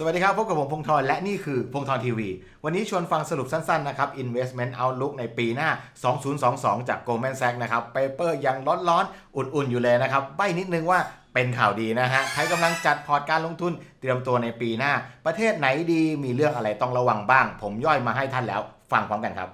สวัสดีครับ พบกับผมพงธรและนี่คือพงธรทีวี วันนี้ชวนฟังสรุปสั้นๆนะครับ Investment Outlook ในปีหน้า 2022 จาก Goldman Sachs นะครับเปเปอร์ยังร้อนๆ อุ่นๆ อยู่เลยนะครับ ใบนิดนึงว่าเป็นข่าวดีนะฮะ ใครกำลังจัดพอร์ตการลงทุนเตรียมตัวในปีหน้า ประเทศไหนดีมีเรื่องอะไรต้องระวังบ้าง ผมย่อยมาให้ท่านแล้ว ฟังพร้อมกันครับ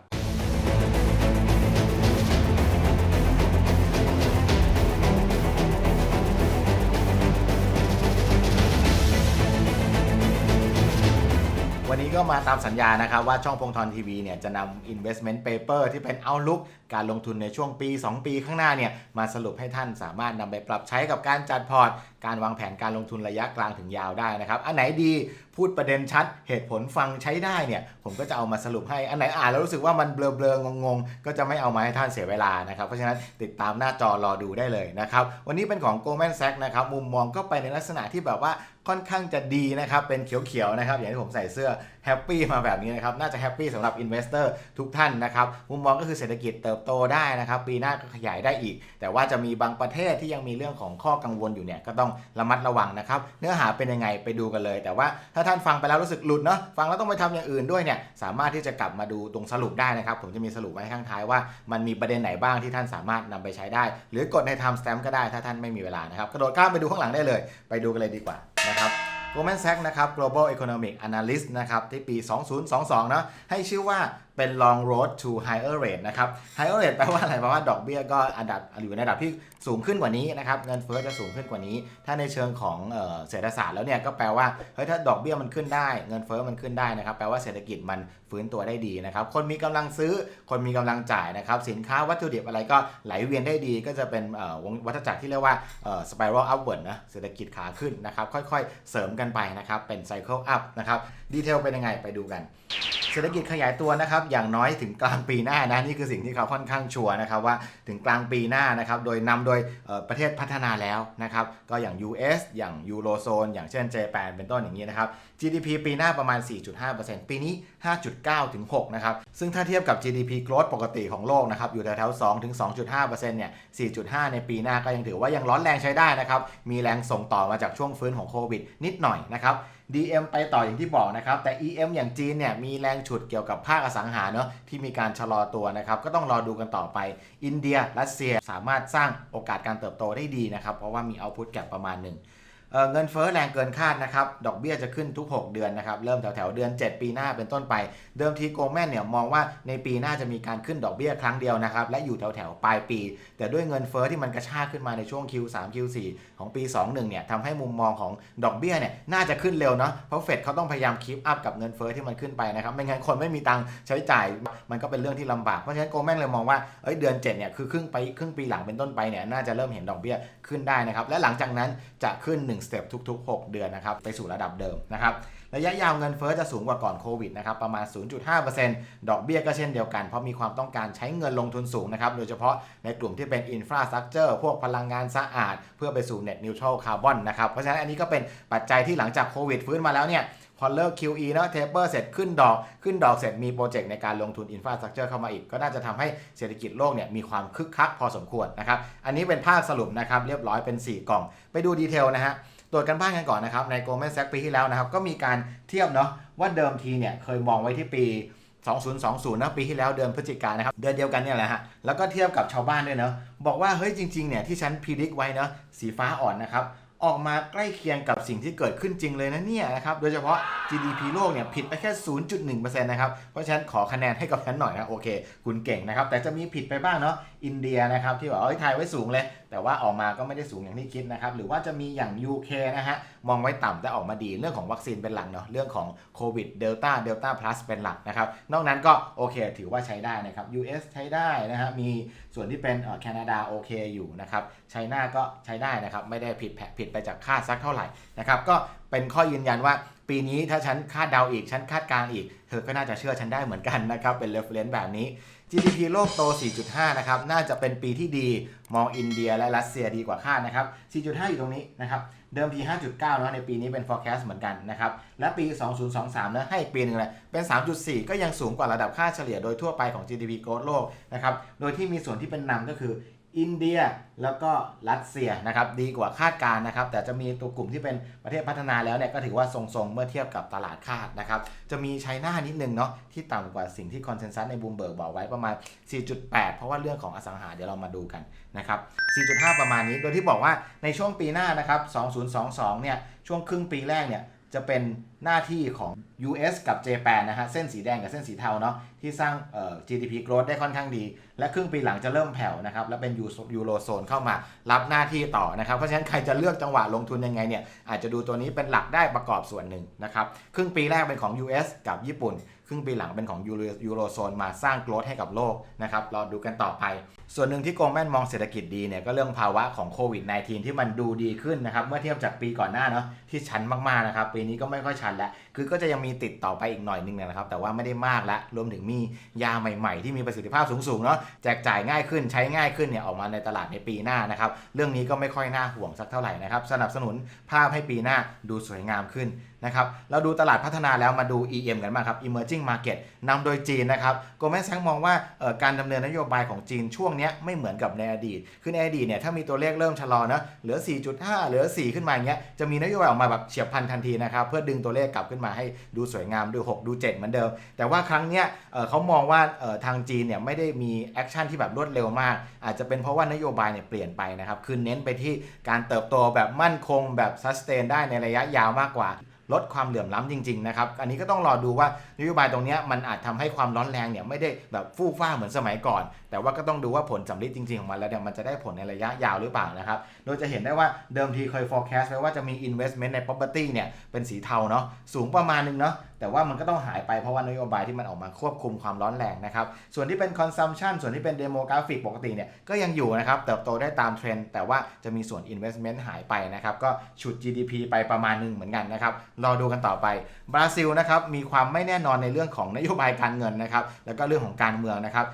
วันนี้ก็มาตามสัญญานะครับว่าช่องพงทอนทีวีเนี่ยจะนำ investment paper ที่เป็น outlook การลงทุนในช่วงปี 2 ปีข้างหน้าเนี่ยมาสรุปให้ท่านสามารถนำไปปรับใช้กับการจัดพอร์ต การวางแผนการลงทุนระยะกลางถึงยาวได้นะครับ อันไหนดี พูดประเด็นชัด เหตุผลฟังใช้ได้เนี่ย ผมก็จะเอามาสรุปให้ อันไหนอ่านแล้วรู้สึกว่ามันเบลอๆงงๆ ก็จะไม่เอามาให้ท่านเสียเวลานะครับ เพราะฉะนั้นติดตามหน้าจอรอดูได้เลยนะครับ วันนี้เป็นของ Goldman Sachs นะครับ มุมมองก็ไปในลักษณะที่แบบว่าค่อนข้างจะดีนะครับ เป็นเขียวๆนะครับ อย่างที่ผมใส่เสื้อแฮปปี้มาแบบนี้นะครับ น่าจะแฮปปี้สำหรับอินเวสเตอร์ทุกท่านนะครับ มุมมองก็คือเศรษฐกิจเติบโตได้นะครับ ปีหน้าก็ขยายได้อีก แต่ว่าจะมีบางประเทศที่ยังมีเรื่องของข้อกังวลอยู่เนี่ย ก็ต้องระมัดระวังนะครับ เนื้อหาเป็นยังไงไปดูกันเลย แต่ว่าถ้าท่านฟังไปแล้วรู้สึกหลุดเนาะฟังแล้วต้องไปทำอย่างอื่นด้วยเนี่ยสามารถที่จะกลับมาดูตรงสรุปได้นะครับ ผมจะมีสรุปไว้ข้างท้ายว่ามันมีประเด็นไหนบ้างที่ท่านสามารถนำไปใช้ได้ หรือกดใน time stamp ก็ได้ถ้าท่านไม่มีเวลานะครับกระโดดข้ามไปดูข้างหลังได้เลย ไปดูกันเลยดีกว่านะครับ Goldman Sachs นะครับ Global Economic Analyst นะครับที่ปี 2022เนาะให้ชื่อว่าเป็น long road to higher rate นะครับ higher rate แปลว่าอะไร แปลว่าดอกเบี้ยก็อันดับอยู่ในระดับที่สูงขึ้นกว่านี้นะครับ เงินเฟ้อจะสูงขึ้นกว่านี้ ถ้าในเชิงของเออเศรษฐศาสตร์แล้วเนี่ยก็แปลว่า เฮ้ย ถ้าดอกเบี้ยมันขึ้นได้ เงินเฟ้อมันขึ้นได้นะครับ แปลว่าเศรษฐกิจมันฟื้นตัวได้ดีนะครับ คนมีกำลังซื้อ คนมีกำลังจ่ายนะครับ สินค้าวัตถุดิบอะไรก็ไหลเวียนได้ดี ก็จะเป็นวงวัฏจักรที่เรียกว่า spiral upward นะ เศรษฐกิจขาขึ้นนะครับ ค่อย ๆ เสริมกันไปนะครับ เป็นไซเคิลอัพนะครับ ดีเทลเป็นยังไงไปดูกัน เศรษฐกิจขยายตัวนะครับอย่างน้อยถึงกลางปีหน้านะนี่คือสิ่งที่เขาค่อนข้างชัวร์นะครับว่าถึงกลางปีหน้านะครับโดยนำโดยประเทศพัฒนาแล้วนะครับก็อย่าง US อย่างยูโรโซนอย่างเช่นเจแปนเป็นต้นอย่างนี้นะครับ GDP ปีหน้าประมาณ 4.5%ปีนี้ 5.9ถึง6นะครับซึ่งถ้าเทียบกับ GDP growth ปกติของโลกนะครับอยู่แถวๆ2ถึง2.5%เนี่ย4.5 ในปีหน้าก็ยังถือว่ายังร้อนแรงใช้ได้นะครับมีแรงส่งต่อมาจากช่วงฟื้นของโควิดนิดหน่อยนะครับ DM ไปต่ออย่างที่บอกนะครับ แต่ EM อย่างจีนเนี่ยมีแรงฉุดเกี่ยวกับภาคอสังหาเนาะที่มีการชะลอตัวนะครับ ก็ต้องรอดูกันต่อไป อินเดียรัสเซียสามารถสร้างโอกาสการเติบโตได้ดีนะครับ เพราะว่ามีเอาพุตแกประมาณหนึ่ง เเงินเฟ้อแรงเกินคาดนะครับ ดอกเบี้ยจะขึ้นทุก 6 เดือนนะครับ เริ่มแถวๆเดือน 7 ปีหน้าเป็นต้นไป เดิมทีโกลแมนเนี่ยมองว่าในปีหน้าจะมีการขึ้นดอกเบี้ยครั้งเดียวนะครับ และอยู่แถวๆปลายปี แต่ด้วยเงินเฟ้อที่มันกระชากขึ้นมาในช่วง Q3 Q4 ของปี 21 เนี่ยทำให้มุมมองของดอกเบี้ยเนี่ยน่าจะขึ้นเร็วเนาะ เพราะเฟดเขาต้องพยายามคีปอัพกับเงินเฟ้อที่มันขึ้นไปนะครับ ไม่งั้นคนไม่มีตังค์ใช้จ่าย มันก็เป็นเรื่องที่ลำบาก เพราะฉะนั้นโกลแมนเลยมองว่า เอ้ยเดือน 7 เนี่ยคือครึ่งไปครึ่งปีหลังเป็นต้นไปเนี่ยน่าจะเริ่มเห็นดอกเบี้ยขึ้นได้นะครับ และหลังจากนั้นจะขึ้น1สเต็ปทุก ๆ 6 เดือนนะครับไปสู่ระดับเดิมนะครับระยะยาวเงินเฟ้อจะสูงกว่าก่อนโควิดนะครับประมาณ 0.5%ดอกเบี้ยก็เช่นเดียวกัน เพราะมีความต้องการใช้เงินลงทุนสูงนะครับโดยเฉพาะในกลุ่มที่เป็นอินฟราสตรักเจอร์พวกพลังงานสะอาด เพื่อไปสู่ net neutral carbon นนะครับเพราะฉะนั้นอันนี้ก็เป็นปัจจัยที่หลังจากโควิดฟื้นมาแล้วเนี่ยพอเลิก QE แล้วเทเปอร์เสร็จขึ้นดอกขึ้นดอกเสร็จมีโปรเจกต์ในการลงทุนอินฟราสตรักเจอร์เข้ามาอีก ก็น่าจะทำให้เศรษฐกิจโลกเนี่ยมีความคึกคักพอสมควรนะครับ อันนี้เป็นภาพสรุปนะครับ เรียบร้อยเป็น 4 กล่อง ไปดูดีเทลนะฮะ ตรวจกันบ้านกันก่อนนะครับใน Goldman Sachs ปีที่แล้วนะครับก็มีการเทียบเนาะว่าเดิมทีเนี่ยเคยมองไว้ที่ปี 2020นะปีที่แล้วเดือนพฤศจิกายนนะครับเดือนเดียวกันเนี่ยแหละฮะแล้วก็เทียบกับชาวบ้านด้วยเนาะบอกว่าเฮ้ยจริงๆเนี่ยที่ฉันพิจิกไว้เนาะสีฟ้าอ่อนนะครับออกมาใกล้เคียงกับสิ่งที่เกิดขึ้นจริงเลยนะเนี่ยนะครับโดยเฉพาะ GDP โลกเนี่ยผิดไปแค่ 0.1%นะครับเพราะฉะนั้นขอคะแนนให้กับฉันหน่อยนะโอเค คุณเก่งนะครับแต่จะมีผิดไปบ้างเนาะอินเดียนะครับที่บอกเอ้ยทายไว้สูงเลย แต่ว่าออกมาก็ไม่ได้สูงอย่างที่คิดนะครับ หรือว่าจะมีอย่าง UK นะฮะ มองไว้ต่ำแต่ออกมาดี เรื่องของวัคซีนเป็นหลักเนาะ เรื่องของโควิดเดลต้าเดลต้าพลัสเป็นหลักนะครับ นอกนั้นก็โอเค ถือว่าใช้ได้นะครับ US ใช้ได้นะฮะ มีส่วนที่เป็นแคนาดาโอเคอยู่นะครับไชน่าก็ใช้ได้นะครับ ไม่ได้ผิดแผกผิดไปจากคาดสักเท่าไหร่นะครับ ก็เป็นข้อยืนยันว่าปีนี้ถ้าฉันคาดเดาอีก ฉันคาดกลางอีก เธอก็น่าจะเชื่อฉันได้เหมือนกันนะครับ เป็น reference แบบนี้ GDP โลกโต 4.5 นะครับ น่าจะเป็นปีที่ดี มองอินเดียและรัสเซียดีกว่าคาดนะครับ 4.5 อยู่ตรงนี้นะครับ เดิมที 5.9 แล้วในปีนี้เป็น forecast เหมือนกันนะครับ และปี 2023นะให้ปีหนึ่งเลยเป็น 3.4 ก็ยังสูงกว่าระดับค่าเฉลี่ยโดยทั่วไปของ GDP โกรโลกนะครับ โดยที่มีส่วนที่เป็นนำก็คือ อินเดียแล้วก็รัสเซียนะครับดีกว่าคาดการนะครับ แต่จะมีตัวกลุ่มที่เป็นประเทศพัฒนาแล้วเนี่ยก็ถือว่าทรงๆ เมื่อเทียบกับตลาดคาดนะครับ จะมีไชน่านิดนึงเนาะที่ต่ำกว่าสิ่งที่คอนเซนแซสในบูมเบิร์กบอกไว้ประมาณ 4.8 เพราะว่าเรื่องของอสังหาเดี๋ยวเรามาดูกันนะครับ 4.5 ประมาณนี้โดยที่บอกว่าในช่วงปีหน้านะครับ 2022 เนี่ยช่วงครึ่งปีแรกเนี่ย จะเป็นหน้าที่ของ US กับ Japan นะฮะ เส้นสีแดงกับเส้นสีเทาเนาะที่สร้างเอ่อ GDP growth ได้ค่อนข้างดี และครึ่งปีหลังจะเริ่มแผ่วนะครับ แล้วเป็นยูโรโซนเข้ามารับหน้าที่ต่อนะครับ เพราะฉะนั้นใครจะเลือกจังหวะลงทุนยังไงเนี่ย อาจจะดูตัวนี้เป็นหลักได้ประกอบส่วนหนึ่งนะครับ ครึ่งปีแรกเป็นของ US กับญี่ปุ่น ครึ่งปีหลังเป็นของยูโรโซนมาสร้างโกลดให้กับโลกนะครับรอดูกันต่อไป ส่วนหนึ่งที่โกลแมนมองเศรษฐกิจดีเนี่ยก็เรื่องภาวะของโควิด -19 ที่มันดูดีขึ้นนะครับเมื่อเทียบจากปีก่อนหน้าเนาะที่ชันมากๆนะครับปีนี้ก็ไม่ค่อยชันแล้วคือก็จะยังมีติดต่อไปอีกหน่อยนึงนะครับ แต่ว่าไม่ได้มากแล้วรวมถึงมียาใหม่ๆ ที่มีประสิทธิภาพสูงๆเนาะแจกจ่ายง่ายขึ้นใช้ง่ายขึ้นเนี่ยออกมาในตลาดในปีหน้านะครับเรื่องนี้ก็ไม่ค่อยน่าห่วงสักเท่าไหร่นะครับสนับสนุนภาพให้ปีหน้าดูสวยงามขึ้นนะครับเราดูตลาดพัฒนาแล้วมาดู EM กันบ้างครับ Emerging Market นำโดยจีนนะครับโกลแมนแซงมองว่าการดำเนินนโยบายของจีนช่วงเนี้ยไม่เหมือนกับในอดีต คือในอดีตเนี่ยถ้ามีตัวเลขเริ่มชะลอนะเหลือ 4.5 เหลือ 4 ขึ้นมาอย่างเงี้ยจะมีนโยบายออกมาแบบเฉียบพลันทันทีนะครับเพื่อดึงตัวเลขกลับขึ้นมาให้ดูสวยงามดู 6 ดู 7 เหมือนเดิม แต่ว่าครั้งเนี้ยเเขามองว่าทางจีนเนี่ยไม่ได้มีแอคชั่นที่แบบรวดเร็วมาก อาจจะเป็นเพราะว่านโยบายเนี่ยเปลี่ยนไปนะครับคือเน้นไปที่การเติบโตแบบมั่นคงแบบซัสเตนได้ในระยะยาวมากกว่า ลดความเหลื่อมล้ำจริงๆนะครับอันนี้ก็ต้องรอดูว่านโยบายตรงนี้มันอาจทำให้ความร้อนแรงเนี่ยไม่ได้แบบฟู่ฟ้าเหมือนสมัยก่อน แต่ว่าก็ต้องดูว่าผลสำลิดจริงๆของมันแล้วเนี่ยมันจะได้ผลในระยะยาวหรือเปล่านะครับโดยจะเห็นได้ว่าเดิมทีเคย forecast ไว้ว่าจะมี investment ใน property เนี่ยเป็นสีเทาเนาะสูงประมาณนึงเนาะ แต่ว่ามันก็ต้องหายไปเพราะว่านโยบายที่มันออกมาควบคุมความร้อนแรงนะครับ ส่วนที่เป็น consumption ส่วนที่เป็น demographic ปกติเนี่ยก็ยังอยู่นะครับ เติบโตได้ตามเทรนด์แต่ว่าจะมีส่วน investment หายไปนะครับ ก็ฉุด GDP ไปประมาณหนึ่งเหมือนกันนะครับ รอดูกันต่อไป บราซิลนะครับมีความไม่แน่นอนในเรื่องของนโยบายการเงินนะครับ แล้วก็เรื่องของการเมืองนะครับ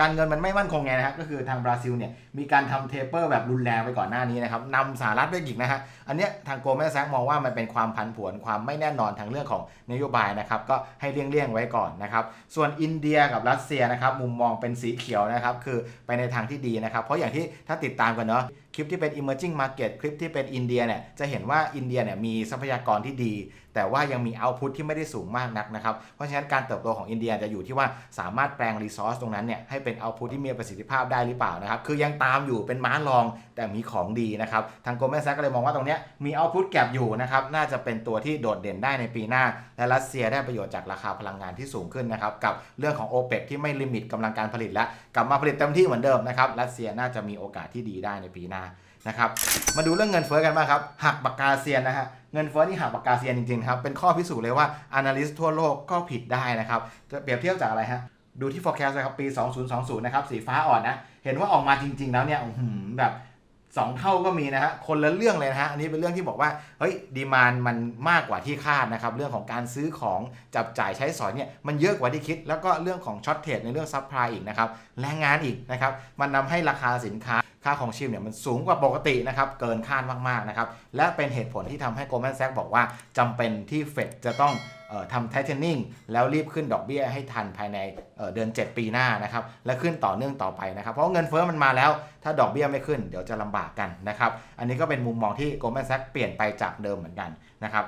การเงินมันไม่มั่นคงไงนะครับก็คือทางบราซิลเนี่ยมีการทำเทเปอร์แบบรุนแรงไปก่อนหน้านี้นะครับนำสหรัฐไปอีกนะฮะอันเนี้ยทางโกลแมนแซกมองว่ามันเป็นความผันผวนความไม่แน่นอนทางเรื่องของนโยบายนะครับก็ให้เลี่ยงๆไว้ก่อนนะครับส่วนอินเดียกับรัสเซียนะครับมุมมองเป็นสีเขียวนะครับคือไปในทางที่ดีนะครับเพราะอย่างที่ถ้าติดตามกันเนาะคลิปที่เป็น emerging market คลิปที่เป็นอินเดียเนี่ยจะเห็นว่าอินเดียเนี่ยมีทรัพยากรที่ดี แต่ว่ายังมี output ที่ไม่ได้สูงมากนักนะครับ เพราะฉะนั้นการเติบโตของอินเดียจะอยู่ที่ว่าสามารถแปลง resource ตรงนั้นเนี่ยให้เป็น output ที่มีประสิทธิภาพได้หรือเปล่านะครับ คือยังตามอยู่เป็นม้ารองแต่มีของดีนะครับ ทาง Goldman Sachs ก็เลยมองว่าตรงนี้มี output gap อยู่นะครับ น่าจะเป็นตัวที่โดดเด่นได้ในปีหน้า และรัสเซียได้ประโยชน์จากราคาพลังงานที่สูงขึ้นนะครับ กับเรื่องของ OPEC ที่ไม่ลิมิตกำลังการผลิตและกลับมาผลิตเต็มที่เหมือนเดิมนะครับ รัสเซียน่าจะมีโอกาสที่ดีได้ในปีหน้า นะครับมาดูเรื่องเงินเฟ้อกันบ้างครับหักปากกาเซียนนะฮะเงินเฟ้อที่หักปากกาเซียนจริงๆครับเป็นข้อพิสูจน์เลยว่า Analyst ทั่วโลกก็ผิดได้นะครับจะเปรียบเทียบจากอะไรฮะดูที่ forecast นะครับปี 2020 นะครับสีฟ้าอ่อนนะ เห็นว่าออกมาจริง ๆ แล้วเนี่ยแบบ 2เท่าก็มีนะฮะคนละเรื่องเลยนะฮะอันนี้เป็นเรื่องที่บอกว่าเฮ้ยดีมานมันมากกว่าที่คาดนะครับเรื่องของการซื้อของจับจ่ายใช้สอยเนี่ยมันเยอะกว่าที่คิด แล้วก็เรื่องของช็อตเทรดในเรื่องซัพพลายอีกนะครับแรงงานอีกนะครับมันนำให้ราคาสินค้าค่าของชีพเนี่ยมันสูงกว่าปกตินะครับเกินคาดมากๆนะครับและเป็นเหตุผลที่ทำให้ Goldman Sachs บอกว่าจำเป็นที่เฟดจะต้อง ทำไทเทนนิ่งแล้วรีบขึ้นดอกเบี้ยให้ทันภายในเอ่อเดือน 7 ปีหน้านะครับ และขึ้นต่อเนื่องต่อไปนะครับ เพราะเงินเฟ้อมันมาแล้ว ถ้าดอกเบี้ยไม่ขึ้นเดี๋ยวจะลำบากกันนะครับ อันนี้ก็เป็นมุมมองที่ Goldman Sachs เปลี่ยนไปจากเดิมเหมือนกันนะครับ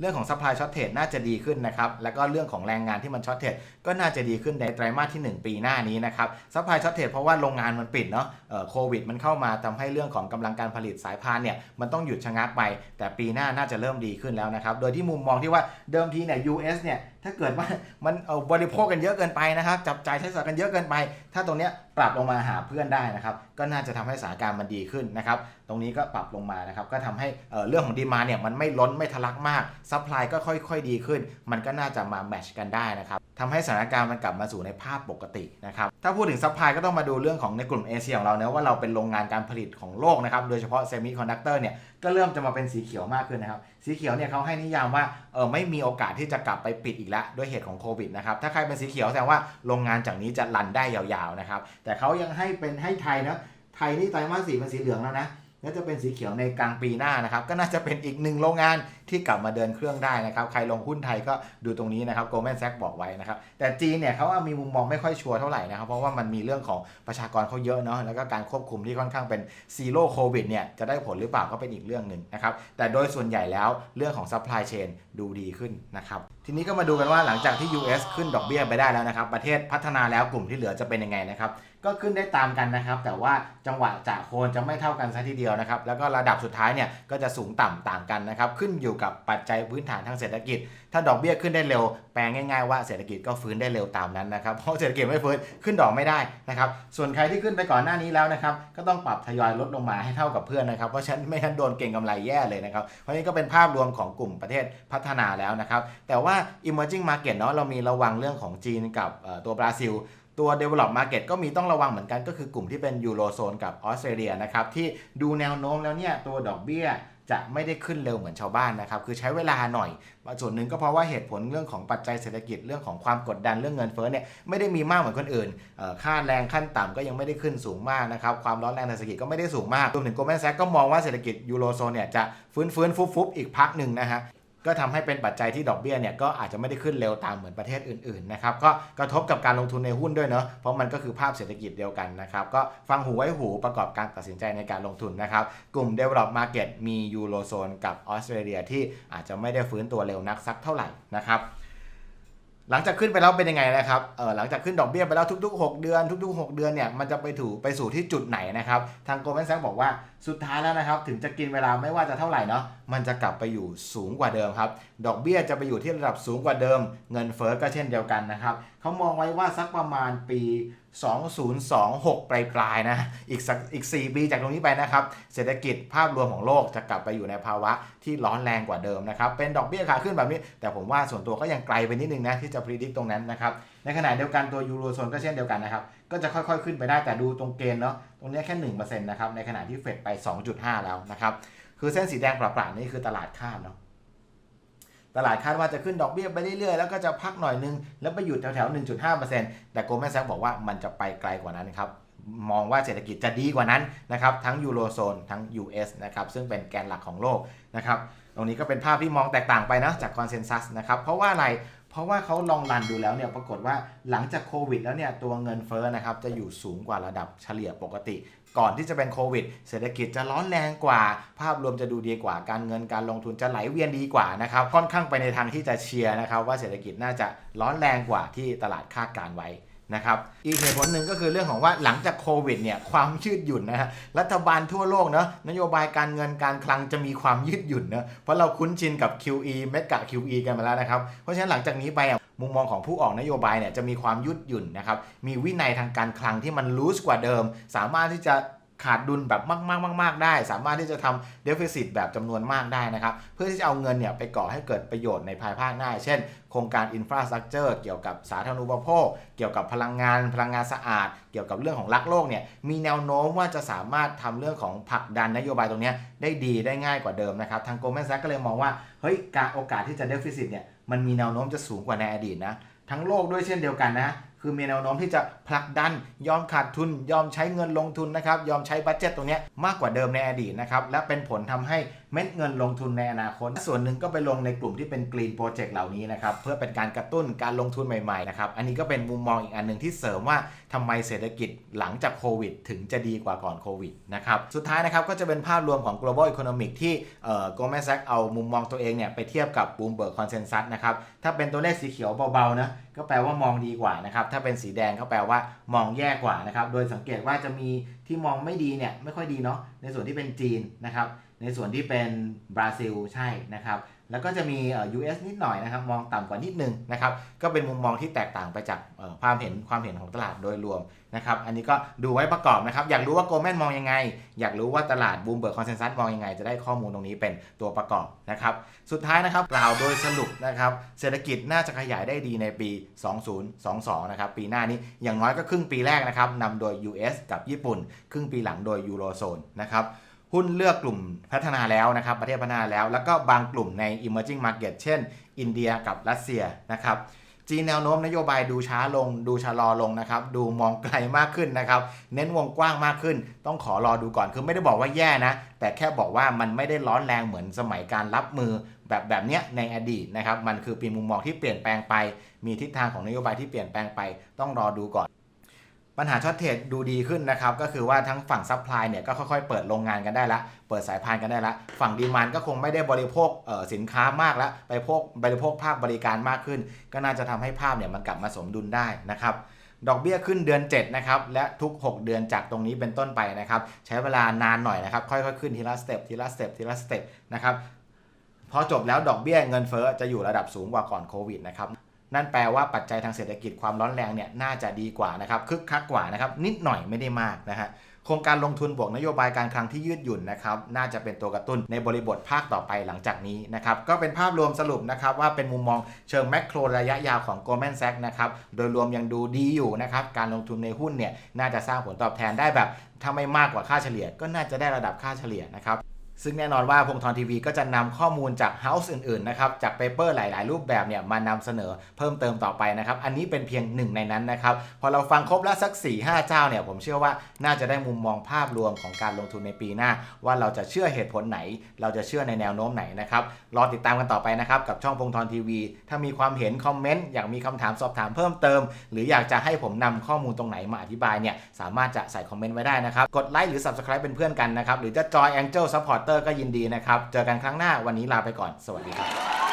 เรื่องของ supply shortage น่าจะดีขึ้นนะครับ แล้วก็เรื่องของแรงงานที่มัน shortage ก็น่าจะดีขึ้นในไตรมาสที่ 1 ปีหน้านี้นะครับ supply shortage เพราะว่าโรงงานมันปิดเนาะโควิดมันเข้ามาทำให้เรื่องของกำลังการผลิตสายพานเนี่ยมันต้องหยุดชะงักไป แต่ปีหน้าน่าจะเริ่มดีขึ้นแล้วนะครับ โดยที่มุมมองที่ว่าเดิมทีเนี่ย US เนี่ย ถ้าเกิดว่ามันเอ่อบริโภคกันเยอะเกินไปนะครับ จับจ่ายใช้สอยกันเยอะเกินไป ถ้าตรงเนี้ยปรับลงมาหาเพื่อนได้นะครับ ก็น่าจะทำให้สถานการณ์มันดีขึ้นนะครับ ตรงนี้ก็ปรับลงมานะครับ ก็ทำให้เรื่องของดีมาเนี่ยมันไม่ล้นไม่ทะลักมากซัพพลายก็ค่อยๆดีขึ้น มันก็น่าจะมาแมทชกันได้นะครับ ทำให้สถานการณ์มันกลับมาสู่ในภาพปกตินะครับถ้าพูดถึงซัพพลายก็ต้องมาดูเรื่องของในกลุ่มเอเชียของเราเนะว่าเราเป็นโรงงานการผลิตของโลกนะครับโดยเฉพาะเซมิคอนดักเตอร์เนี่ยก็เริ่มจะมาเป็นสีเขียวมากขึ้นนะครับสีเขียวเนี่ยเขาให้นิยามว่าเออไม่มีโอกาสที่จะกลับไปปิดอีกแล้วด้วยเหตุของโควิดนะครับถ้าใครเป็นสีเขียวแสดงว่าโรงงานจากนี้จะรันได้ยาวๆนะครับแต่เขายังให้เป็นให้ไทยนะไทยนี่ไตรมาสสี่เป็นสีเหลืองแล้วนะ แล้วจะเป็นสีเขียวในกลางปีหน้านะครับ ก็น่าจะเป็นอีกหนึ่งโรงงานที่กลับมาเดินเครื่องได้นะครับ ใครลงหุ้นไทยก็ดูตรงนี้นะครับโกลแมนแซกบอกไว้นะครับ แต่จีนเนี่ยเขาว่ามีมุมมองไม่ค่อยชัวร์เท่าไหร่นะครับ เพราะว่ามันมีเรื่องของประชากรเขาเยอะเนาะ แล้วก็การควบคุมที่ค่อนข้างเป็นซีโร่โควิดเนี่ย จะได้ผลหรือเปล่าก็เป็นอีกเรื่องหนึ่งนะครับ แต่โดยส่วนใหญ่แล้วเรื่องของซัพพลายเชนดูดีขึ้นนะครับ ทีนี้ก็มาดูกันว่าหลังจากที่ US ขึ้นดอกเบี้ยไปได้แล้วนะครับ ประเทศพัฒนาแล้วกลุ่มที่เหลือจะเป็นยังไงนะครับ ก็ขึ้นได้ตามกันนะครับ แต่ว่าจังหวะจากโคนจะไม่เท่ากันซะทีเดียวนะครับ แล้วก็ระดับสุดท้ายเนี่ยก็จะสูงต่ำต่างกันนะครับ ขึ้นอยู่กับปัจจัยพื้นฐานทางเศรษฐกิจ ถ้าดอกเบี้ยขึ้นได้เร็ว แปลงง่ายๆว่าเศรษฐกิจก็ฟื้นได้เร็วตามนั้นนะครับ เพราะเศรษฐกิจไม่ฟื้นขึ้นดอกไม่ได้นะครับ ส่วนใครที่ขึ้นไปก่อนหน้านี้แล้วนะครับ ก็ต้องปรับทยอยลดลงมาให้เท่ากับเพื่อนนะครับ เพราะฉะนั้นไม่งั้นโดนเก่งกำไรแย่เลยนะครับ เพราะนี้ก็เป็นภาพรวมของกลุ่มประเทศพัฒนาแล้วนะครับ แต่ว่า emerging market เนาะ เรามีระวังเรื่องของจีนกับตัวบราซิล ตัว develop market ก็มีต้องระวังเหมือนกันก็คือกลุ่มที่เป็นยูโรโซนกับออสเตรเลียนะครับที่ดูแนวโน้มแล้วเนี่ยตัวดอกเบี้ยจะไม่ได้ขึ้นเร็วเหมือนชาวบ้านนะครับ คือใช้เวลาหน่อย ส่วนหนึ่งก็เพราะว่าเหตุผลเรื่องของปัจจัยเศรษฐกิจเรื่องของความกดดันเรื่องเงินเฟ้อเนี่ยไม่ได้มีมากเหมือนคนอื่น ค่าแรงขั้นต่ำก็ยังไม่ได้ขึ้นสูงมากนะครับ ความร้อนแรงทางเศรษฐกิจก็ไม่ได้สูงมากรวมถึงโกลแมนแซกก็มองว่าเศรษฐกิจยูโรโซนเนี่ยจะฟื้นฟื้นฟุบฟุบอีกพักหนึ่งนะฮะ ก็ทำให้เป็นปัจจัยที่ดอกเบี้ยเนี่ยก็อาจจะไม่ได้ขึ้นเร็วตามเหมือนประเทศอื่นๆนะครับก็กระทบกับการลงทุนในหุ้นด้วยเนาะเพราะมันก็คือภาพเศรษฐกิจเดียวกันนะครับก็ฟังหูไว้หูประกอบการตัดสินใจในการลงทุนนะครับกลุ่ม Develop Market มียูโรโซนกับออสเตรเลียที่อาจจะไม่ได้ฟื้นตัวเร็วนักสักเท่าไหร่นะครับ หลังจากขึ้นไปแล้วเป็นยังไงนะครับ เออหลังจากขึ้นดอกเบี้ยไปแล้วทุก ๆ 6 เดือน ทุก ๆ 6 เดือนเนี่ยมันจะไปถูไปสู่ที่จุดไหนนะครับ ทางโกลแมนแซกบอกว่าสุดท้ายแล้วนะครับ ถึงจะกินเวลาไม่ว่าจะเท่าไหร่เนาะมันจะกลับไปอยู่สูงกว่าเดิมครับ ดอกเบี้ยจะไปอยู่ที่ระดับสูงกว่าเดิม เงินเฟ้อก็เช่นเดียวกันนะครับเขามองไว้ว่าสักประมาณปี 2026 ปลายปลายๆนะ อีกสักอีก 4 ปีจากตรงนี้ไปนะครับ เศรษฐกิจภาพรวมของโลกจะกลับไปอยู่ในภาวะที่ร้อนแรงกว่าเดิมนะครับ เป็นดอกเบี้ยขาขึ้นแบบนี้ แต่ผมว่าส่วนตัวก็ยังไกลไปนิดนึงนะ ที่จะพิจิตรตรงนั้นนะครับ ในขณะเดียวกันตัวยูโรโซนก็เช่นเดียวกันนะครับ ก็จะค่อยๆ ขึ้นไปได้แต่ดูตรงเกณฑ์เนาะตรงนี้แค่1%นะครับในขณะที่เฟดไป 2.5 แล้วนะครับคือเส้นสีแดงปราๆนี่คือตลาดคาดเนาะ ตลาดคาดว่าจะขึ้นดอกเบี้ยไปเรื่อยๆ แล้วก็จะพักหน่อยนึง แล้วไปหยุดแถวๆ 1.5%แต่โกลแมนแซกบอกว่ามันจะไปไกลกว่านั้นครับมองว่าเศรษฐกิจจะดีกว่านั้นนะครับทั้งยูโรโซนทั้ง US นะครับซึ่งเป็นแกนหลักของโลกนะครับตรงนี้ก็เป็นภาพที่มองแตกต่างไปนะจากคอนเซนแซสนะครับเพราะว่าอะไร เพราะว่าเขาลองรันดูแล้วเนี่ยปรากฏว่าหลังจากโควิดแล้วเนี่ยตัวเงินเฟ้อนะครับจะอยู่สูงกว่าระดับเฉลี่ยปกติ ก่อนที่จะเป็นโควิด เศรษฐกิจจะร้อนแรงกว่า ภาพรวมจะดูดีกว่าการเงินการลงทุนจะไหลเวียนดีกว่านะครับค่อนข้างไปในทางที่จะเชียร์นะครับว่าเศรษฐกิจน่าจะร้อนแรงกว่าที่ตลาดคาดการไว้ นะครับอีกเหตุผลหนึ่งก็คือเรื่องของว่าหลังจากโควิดเนี่ยความยืดหยุ่นนะฮะรัฐบาลทั่วโลกเนาะนโยบายการเงินการคลังจะมีความยืดหยุ่นเนาะเพราะเราคุ้นชินกับ QE เมกะ QE กันมาแล้วนะครับ เพราะฉะนั้นหลังจากนี้ไปอะมุมมองของผู้ออกนโยบายเนี่ยจะมีความยืดหยุ่นนะครับมีวินัยทางการคลังที่มันลูสกว่าเดิม สามารถที่จะ ขาดดุลแบบมากๆมากๆได้ สามารถที่จะทำเดฟ i ซิตแบบจำนวนมากได้นะครับ เพื่อที่จะเอาเงินเนี่ยไปก่อให้เกิดประโยชน์ในภายภาคหน้า เช่น โครงการอินฟราสตรักเจอร์เกี่ยวกับสาธารณูปโภค เกี่ยวกับพลังงาน พลังงานสะอาด เกี่ยวกับเรื่องของรักโลกเนี่ยมีแนวโน้มว่าจะสามารถทำเรื่องของผลักดันนโยบายตรงนี้ได้ดีได้ง่ายกว่าเดิมนะครับทางโกลแมนแซกก็เลยมองว่าเฮ้ยการโอกาสที่จะเดฟ i ซิตเนี่ยมันมีแนวโน้มจะสูงกว่าในอดีตนะทั้งโลกด้วยเช่นเดียวกันนะ คือมีแนวโน้มที่จะผลักดันยอมขาดทุน ยอมใช้เงินลงทุนนะครับยอมใช้บัตเจ็ตตรงนี้มากกว่าเดิมในอดีตนะครับและเป็นผลทำให้เม็ดเงินลงทุนในอนาคต ส่วนหนึ่งก็ไปลงในกลุ่มที่เป็นกรีนโปรเจกต์เหล่านี้นะครับ เพื่อเป็นการกระตุ้นการลงทุนใหม่ๆนะครับ อันนี้ก็เป็นมุมมองอีกอันหนึ่งที่เสริมว่าทำไมเศรษฐกิจหลังจากโควิด ถึงจะดีกว่าก่อนโควิดนะครับ สุดท้ายนะครับก็จะเป็นภาพรวมของ global economic ที่เอ่อ Goldman Sachs เอามุมมองตัวเองเนี่ยไปเทียบกับ Bloomberg Consensus นะครับ ถ้าเป็นตัวเลขสีเขียวเบาๆนะก็แปลว่ามองดีกว่านะครับ ถ้าเป็นสีแดงก็แปลว่ามองแย่กว่านะครับ โดยสังเกตว่าจะมีที่มองไม่ดีเนี่ยไม่ค่อยดีเนาะ ในส่วนที่เป็นจีนนะครับ ในส่วนที่เป็นบราซิลใช่นะครับ แล้วก็จะมีอ่อ US นิดหน่อยนะครับ มองต่ำกว่านิดนึงนะครับ ก็เป็นมุมมองที่แตกต่างไปจากความเห็นความเห็นของตลาดโดยรวมนะครับ อันนี้ก็ดูไว้ประกอบนะครับ อยากรู้ว่าโกลแมนมองยังไง อยากรู้ว่าตลาดบูมเบิร์กคอนเซนแซสมองยังไง จะได้ข้อมูลตรงนี้เป็นตัวประกอบนะครับ สุดท้ายนะครับกล่าวโดยสรุปนะครับ เศรษฐกิจน่าจะขยายได้ดีในปี 2022 นะครับ ปีหน้านี้อย่างน้อยก็ครึ่งปีแรกนะครับนำโดย US กับญี่ปุ่น ครึ่งปีหลังโดยยูโรโซนนะครับ หุ้นเลือกกลุ่มพัฒนาแล้วนะครับประเทศพัฒนาแล้ว แล้วก็บางกลุ่มใน emerging market เช่น อินเดียกับรัสเซียนะครับจีนแนวโน้มนโยบายดูช้าลง ดูชะลอลงนะครับ ดูมองไกลมากขึ้นนะครับ เน้นวงกว้างมากขึ้น ต้องขอรอดูก่อนคือไม่ได้บอกว่าแย่นะ แต่แค่บอกว่ามันไม่ได้ร้อนแรงเหมือนสมัยการรับมือแบบแบบเนี้ยในอดีตนะครับ มันคือป็นมุมมองที่เปลี่ยนแปลงไป มีทิศทางของนโยบายที่เปลี่ยนแปลงไป ต้องรอดูก่อน ปัญหาช็อตเทรดดูดีขึ้นนะครับ ก็คือว่าทั้งฝั่งซัพพลายเนี่ยก็ค่อยๆ เปิดโรงงานกันได้ละ เปิดสายพานกันได้ละ ฝั่งดีมานก็คงไม่ได้บริโภคสินค้ามากแล้วไปพกบริโภคภาคบริการมากขึ้น ก็น่าจะทำให้ภาพเนี่ยมันกลับมาสมดุลได้นะครับดอกเบี้ยขึ้นเดือน 7 นะครับ และทุก 6 เดือนจากตรงนี้เป็นต้นไปนะครับ ใช้เวลานานหน่อยนะครับ ค่อยๆ ขึ้นทีละสเต็ปทีละสเต็ปทีละสเต็ปนะครับ พอจบแล้วดอกเบี้ยเงินเฟ้อจะอยู่ระดับสูงกว่าก่อนโควิดนะครับ นั่นแปลว่าปัจจัยทางเศรษฐกิจความร้อนแรงเนี่ยน่าจะดีกว่านะครับคึกคักกว่านะครับนิดหน่อยไม่ได้มากนะฮะโครงการลงทุนบวกนโยบายการคลังที่ยืดหยุ่นนะครับน่าจะเป็นตัวกระตุ้นในบริบทภาคต่อไปหลังจากนี้นะครับก็เป็นภาพรวมสรุปนะครับว่าเป็นมุมมองเชิงแมกโรระยะยาวของ Goldman Sachs นะครับโดยรวมยังดูดีอยู่นะครับการลงทุนในหุ้นเนี่ยน่าจะสร้างผลตอบแทนได้แบบถ้าไม่มากกว่าค่าเฉลี่ยก็น่าจะได้ระดับค่าเฉลี่ยนะครับ ซึ่งแน่นอนว่าพงธรทีวีก็จะนำข้อมูลจากเฮาส์อื่นๆนะครับจากเปเปอร์หลาย ๆ รูปแบบเนี่ยมานำเสนอเพิ่มเติมต่อไปนะครับอันนี้เป็นเพียงหนึ่งในนั้นนะครับพอเราฟังครบแล้วสัก 4 5 เจ้าเนี่ยผมเชื่อว่าน่าจะได้มุมมองภาพรวมของการลงทุนในปีหน้า ว่าเราจะเชื่อเหตุผลไหน เราจะเชื่อในแนวโน้มไหนนะครับรอติดตามกันต่อไปนะครับกับช่องพงธรทีวี ถ้ามีความเห็นคอมเมนต์อยากมีคำถามสอบถามเพิ่มเติม หรืออยากจะให้ผมนำข้อมูลตรงไหนมาอธิบายเนี่ยสามารถจะใส่คอมเมนต์ไว้ได้นะครับกดไลค์หรือ Subscribe เป็นเพื่อนกันนะครับหรือจะจอย Angel ก็ยินดีนะครับ เจอกันครั้งหน้าวันนี้ลาไปก่อน สวัสดีครับ